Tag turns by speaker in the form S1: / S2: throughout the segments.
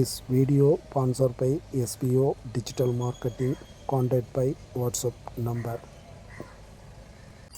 S1: This video sponsor by SBO digital marketing contact by WhatsApp number.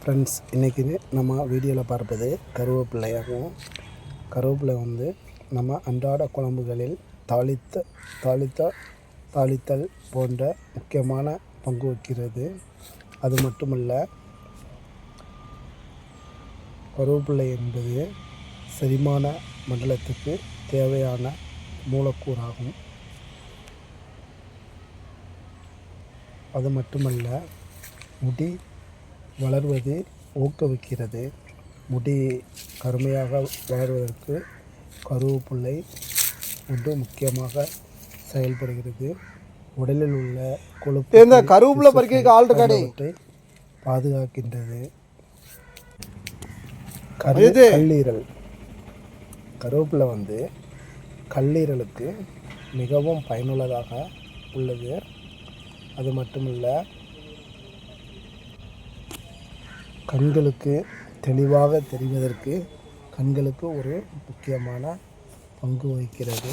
S1: Friends இன்றைக்கி நம்ம வீடியோவில் பார்ப்பது கருவேப்பிள்ளையாகும் கருவேப்பிலை வந்து நம்ம அன்றாட குழம்புகளில் தாளித்த தாளித்த தாளித்தல் போன்ற முக்கியமான பங்கு வகிக்கிறது. அது மட்டுமல்ல கருவேப்பிள்ளை என்பது செரிமான மண்டலத்துக்கு தேவையான மூலக்கூறாகும். அது மட்டுமல்ல முடி வளர்வது ஊக்குவிக்கிறது. முடி கருமையாக வளர்வதற்கு கருவேப்பிள்ளை ஒன்று முக்கியமாக செயல்படுகிறது. உடலில் உள்ள கொழுப்பு
S2: இந்த கருவேப்பிலை பறிக்க ஆள் இருக்காடே.
S1: பாதுகாக்கின்றது. கரு கல்லீரல். கருவேப்பிலை வந்து கல்லீரலுக்கு மிகவும் பயனுள்ளதாக உள்ளது. அது மட்டுமல்ல கண்களுக்கு தெளிவாக தெரிவதற்கு கண்களுக்கு ஒரு முக்கியமான பங்கு வகிக்கிறது.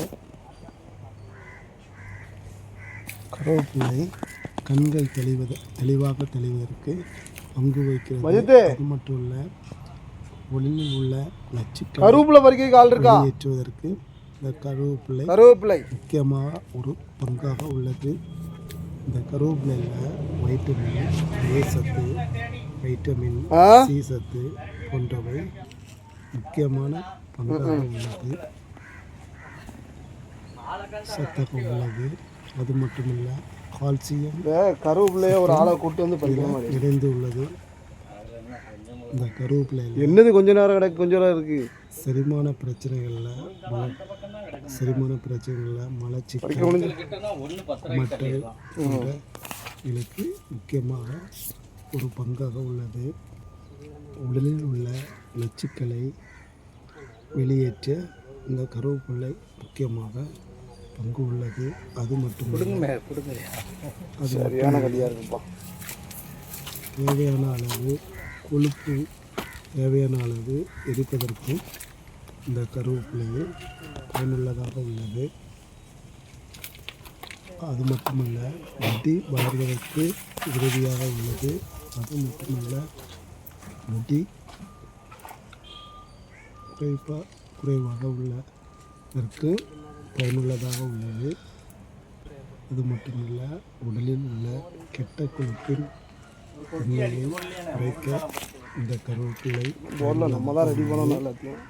S1: கருவேப்பிலை கண்கள் தெளிவது தெளிவாக தெளிவதற்கு பங்கு வகிக்கிறது. அது மட்டும் இல்லை உடலில் உள்ள நச்சுக்களை
S2: கருவேப்பிலை இருக்கா?
S1: வெளியேற்றுவதற்கு இந்த கருவேப்பிலை
S2: கருவேப்பிலை.
S1: முக்கியமாக ஒரு பங்காக உள்ளது. இந்த கருவேப்பிலையில் வைட்டமின் ஏ சத்து வைட்டமின்? சி சத்து போன்றவை முக்கியமான பங்காக உள்ளது. சத்தாக உள்ளது. அது மட்டுமல்ல கால்சியம்
S2: கருவேப்பிலைய ஒரு ஆளை கூட்டு வந்து பறிக்கிற மாதிரி.
S1: இணைந்து உள்ளது. இந்த கருவேப்பிலையில்
S2: என்னது கொஞ்ச நேரம் கிடக்கு கொஞ்ச நேரம் இருக்கு.
S1: செரிமான பிரச்சனைகளில் மல செரிமான பிரச்சனைகளில் மலச்சிக்கல் போன்ற இதுக்கு முக்கியமாக ஒரு பங்காக உள்ளது. உடலில் உள்ள நச்சுக்களை வெளியேற்ற இந்த கருவேப்பிள்ளை முக்கியமாக பங்கு உள்ளது. அது மட்டுமல்ல அது
S2: சரியான கடியா இருக்குப்பா
S1: தேவையான அளவு கொழுப்பு தேவையான அளவு எரிப்பதற்கும் இந்த கருவேப்பிலை பயனுள்ளதாக உள்ளது. அது மட்டுமல்ல முடி வளர்வதற்கு உதவியாக உள்ளது. அது மட்டுமல்ல முடி. குறைப்பா குறைவாக உள்ளதற்கு பயனுள்ளதாக உள்ளது. அது மட்டுமல்ல உடலில் உள்ள கெட்ட கொழுப்பின் தன்மையை குறைக்க இந்த கருவேப்பிலை
S2: நம்ம தான் ரெடி பண்ணணும் எல்லாத்தையும்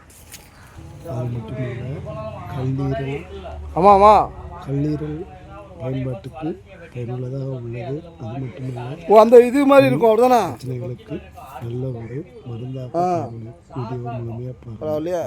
S1: அது மட்டுமல்ல கல்லீரல்
S2: ஆமா ஆமா.
S1: கல்லீரல் பயன்பாட்டுக்கு பயனுள்ளதாக உள்ளது. அது மட்டுமல்ல
S2: ஓ அந்த இது மாதிரி இருக்கும் அப்படிதானே?
S1: பிரச்சனைகளுக்கு நல்ல ஒரு மருந்தாக வீடியோ முழுமையாக
S2: பரவாயில்லையா.